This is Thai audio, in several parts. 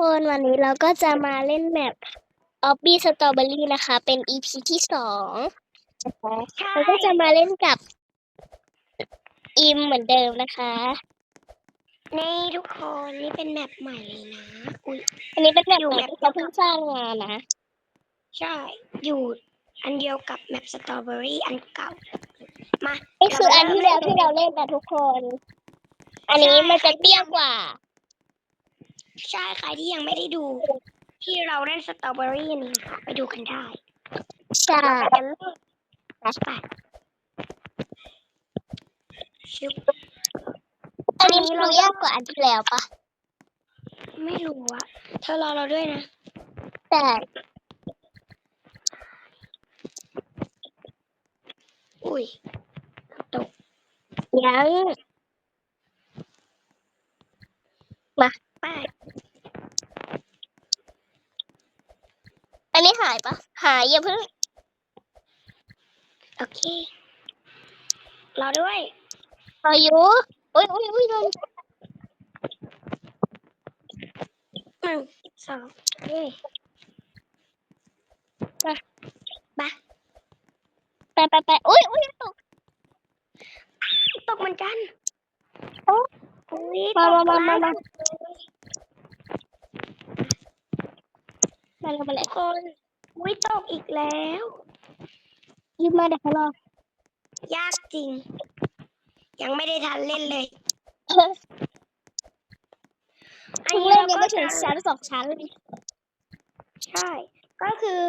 คนวันนี้เราก็จะมาเล่นแมปออบบี้สตรอเบอรี่นะคะ เป็น EP ที่สองนะคะใช่เราก็จะมาเล่นกับอิมเหมือนเดิมนะคะนี่ทุกคนนี่เป็นแมปใหม่เลยนะ อุ้ยอันนี้เป็นแมปอยู่ใหม่แมปที่เขาเพิ่งสร้างมานะ ใช่ อยู่อันเดียวกับแมปสตรอเบอรี่อันเก่า มานี่คืออันที่แล้วที่เราเล่นนะทุกคน อันนี้มันจะเตี้ยกว่า ใช่ใครที่ยังไม่ได้ดู ที่เราเล่นสตรอเบอรี่นี่ค่ะไปดูกันได้ใช่เราไปกันเลยไปชิบอันนี้ดูยากกว่าอันที่แล้วปะไม่รู้อะเธอรอเราด้วยนะ แต่อุ้ยตกยัง ไป อั นนี้หายปะหายอย่าเพิ่งโอเครอด้วยอายุอุ้ยอุ้ยอุ้ยโดนหนึ่งสองเย้ไปไปไปไปอุ้ยอุ้ยตกตกเหมือนกันโอ้อุ้ยมาตกมามามาแล้วมา มาเลยมาเลยทุกคนอุ้ยตกอีกแล้วยืมมาเดี๋ยวเขารอยากจริง ยังไม่ได้ทันเล่นเลยอันเพิ่งนี้เล่นเรายังก็ไม่ถึงจะชั้นสองชั้นเลยใช่ ก็คือ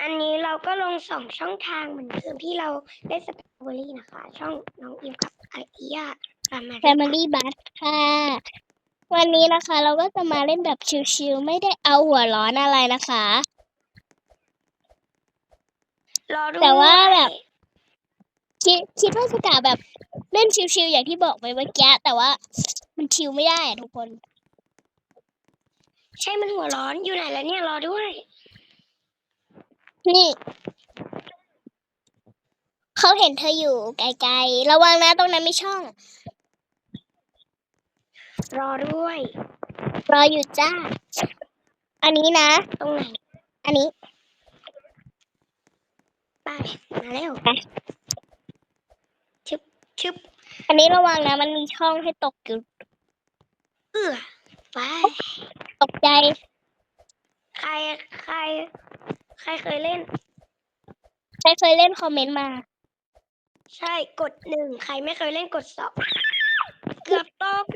อันนี้เราก็ลงสองช่องทางเหมือนเดิมที่เราได้สตรอเบอรี่นะคะ ช่องน้องอิมกับอาอิยารามา แฟมิลี่บัสค่ะ วันนี้นะคะเราก็จะมาเล่นแบบชิลๆไม่ได้เอาหัวร้อนอะไรนะคะรอด้วยแต่ว่าแบบคิดคิดว่าสกาแบบเล่นชิลๆอย่างที่บอกไปเมื่อกี้แต่ว่ามันชิลไม่ได้อะทุกคน ใช่มันหัวร้อนอยู่ไหนแล้วเนี่ยรอด้วย นี่ เขาเห็นเธออยู่ไกลๆระวังนะตรงนั้นไม่ช่อง รอด้วย รออยู่จ้า อันนี้นะ ตรงไหน อันนี้ ไป มาเร็วไปชึบชึบอันนี้ระวังนะ มันมีช่องให้ตกอยู่ เอื้อไป ตกใจ ใคร ใคร ใครเคยเล่น ใครเคยเล่นคอมเมนต์มา ใช่ กดหนึ่ง ใครไม่เคยเล่นกดสอง เกือบตก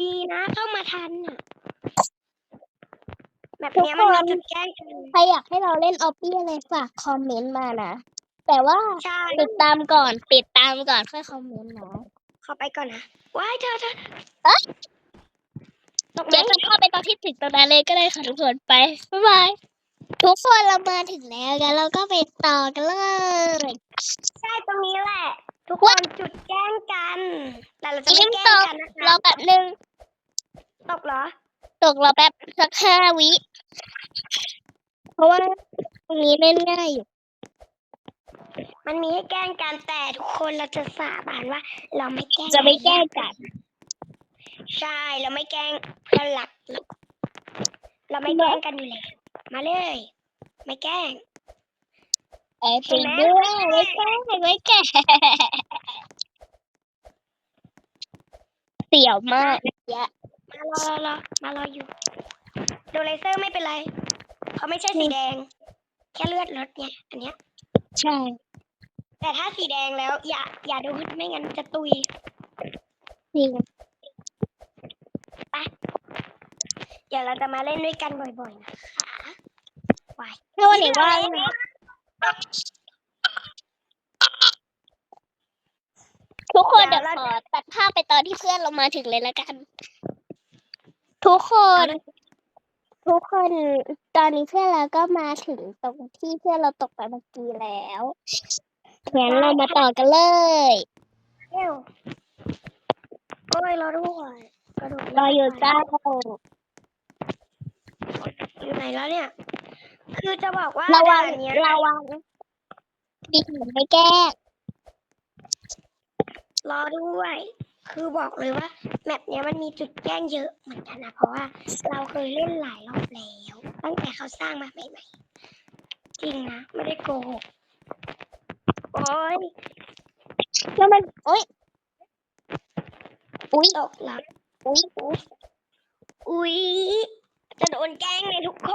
ดีนะเข้ามาทันน่ะ แบบเนี้ยมันมีจุดแจ้งเตือนใครอยากให้เราเล่นออปปี้อะไรฝากคอมเมนต์มานะ แต่ว่าใช่ติดตามก่อนติดตามก่อนค่อยคอมเมนต์นะขอไปก่อนนะว้ายเธอเธอเอ๊ะตกไหมเดี๋ยวจะเข้าไปตอนที่ถึงตรงนั้นเลยก็ได้ค่ะทุกคนไปบ๊ายบายทุกคนเรามาถึงแล้วกันเราก็ไปต่อกันเลยใช่ตรงนี้แหละ ทุกคนจุดแจ้งกัน แต่เราจะไม่ยิ้มแกล้ตงกกันนะรอคะแป๊บนึง ตกเหรอ ตกรอแป๊บสักห้าวิ เพราะว่าตรงนี้เล่นง่ายอยู่มันมีให้แกล้งกันแต่ทุกคนเราจะสาบานว่า เราไม่แกล้งจะไม่แกล้งกันใช่เราไม่แกล้งเพื่อนหลักเราเราไม่แกล้งกันอยู่แล้วมาเลย ไม่แกล้งเอ้ยเห็จรินงไหมด้วยไม่แกล้งไม่แกล้งเสี่ยวมากเยอะมารอรอรอมารออยู่ดูเลเซอร์ไม่เป็นไร เพราะไม่ใช่สีแดง แค่เลือดรถไงอันเนี้ย ใช่ แต่ถ้าสีแดงแล้ว อย่า อย่าดูไม่งั้นจะตุยจริงเดี๋ยวเราจะมาเล่นด้วยกันบ่อยๆนะคะวายถ้าวันไหนว่างนะทุกคนเดี๋ยวขอตัดภาพไปตอนที่เพื่อนเรามาถึงเลยละกัน ทุกคน ทุกคนตอนนี้เพื่อนเราก็มาถึงตรงที่เพื่อนเราตกไปเมื่อกี้แล้วงั้นเรามาต่อกันเลยเร็วโอ้ยรอด้วยกระโดดรออยู่จ้าอยู่ไหนแล้วเนี่ย คือจะบอกว่าระวังด่านเนี้ยระวังดีหนูไม่แก้รอด้วย คือบอกเลยว่าแมปเนี้ยมันมีจุดแกล้งเยอะเหมือนกันนะเพราะว่าเราเคยเล่นหลายรอบแล้วตั้งแต่เขาสร้างมาใหม่ๆจริงนะไม่ได้โกหกโอ้ยแล้วมันโอ๊ยอุ้ยตกหลับอุ้ยอุ้ยอุ๊ยจะโดนแกล้งไงทุกค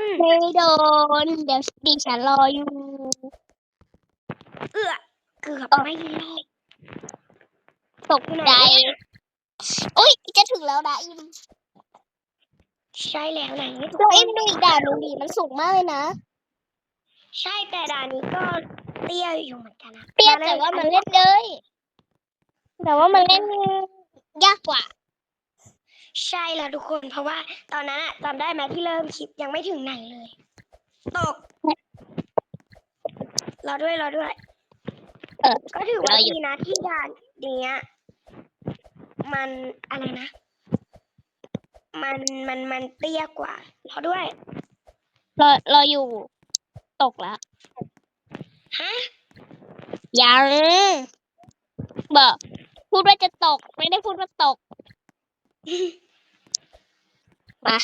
นไม่โดนเดี๋ยวดิฉันรออยู่ เอื้อเกือบไม่รอด ตกใจอุ้ยจะถึงแล้วนะอิมใช่แล้วไหนทุกเราคอินมดูอีกด่านหนึ่งดิมันสูงมากเลยนะ ใช่แต่ด่านนี้ก็เตี้ยอยู่เหมือนกันนะเปรี้ยวแต่ว่ามันเล่นเลย แต่ว่ามันเล่นยากกว่า ใช่แล้วทุกคนเพราะว่าตอนนั้นอะจำได้ไหมที่เริ่มคลิปยังไม่ถึงไหนเลย ตกรอด้วยรอด้วย เออ ก็ถือว่ารออยู่ดีนะที่ด่านเนี้ย มันอะไรนะมันมันมันเตี้ยกว่ารอด้วยรอรออยู่ ตกแล้วฮะยังบอกพูดว่าจะตก ไม่ได้พูดว่าตกมา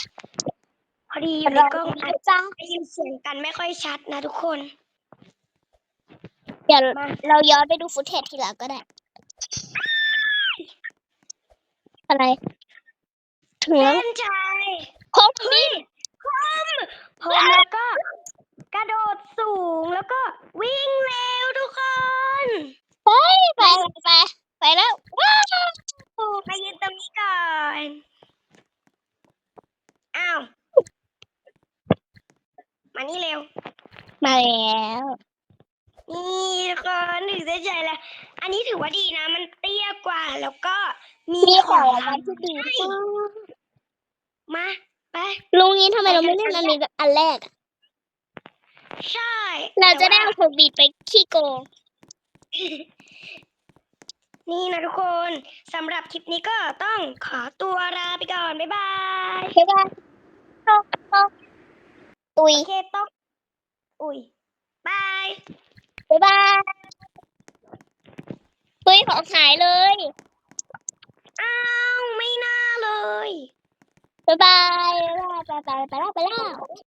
พอดีอยู่ในกล้องอาจจ้าได้ยินเสียงกันไม่ค่อยชัดนะทุกคน เดี๋ยวมาเราย้อนไปดูฟุตเทจทีหลังก็ได้ อะไรถึงแล้วเส้นชัยครบเฮ้ยพร้อมพร้อมแล้วก็ กระโดดสูงแล้วก็วิ่งเร็วทุกคนไปไปไปไปแล้วว้าวมายืนตรงนี้ก่อนอ้าวมานี่เร็ว มาแล้วนี่ทุกคนถึงเส้นชัยแล้ว อันนี้ถือว่าดีนะ มันเตี้ยกว่าแล้วก็ มีมีขขอองงรางวัลที่ดีให้มาไปลุงนี้ทำไมเราไม่เล่นอันนี้อันแรกอะใช่ เราจะได้แต่เอาว่าโคบีดไปขี้โกง นี่นะทุกคนสำหรับคลิปนี้ก็ต้องขอตัวลาไปก่อน บ๊ายบายใช่ป่ะตกตกตุยโอเคต้องอุ้ยบายบ๊ายบายตุยของหายเลย อ้าวไม่น่าเลย บ๊ายบายบ๊ายบายไปแล้วไปแล้ว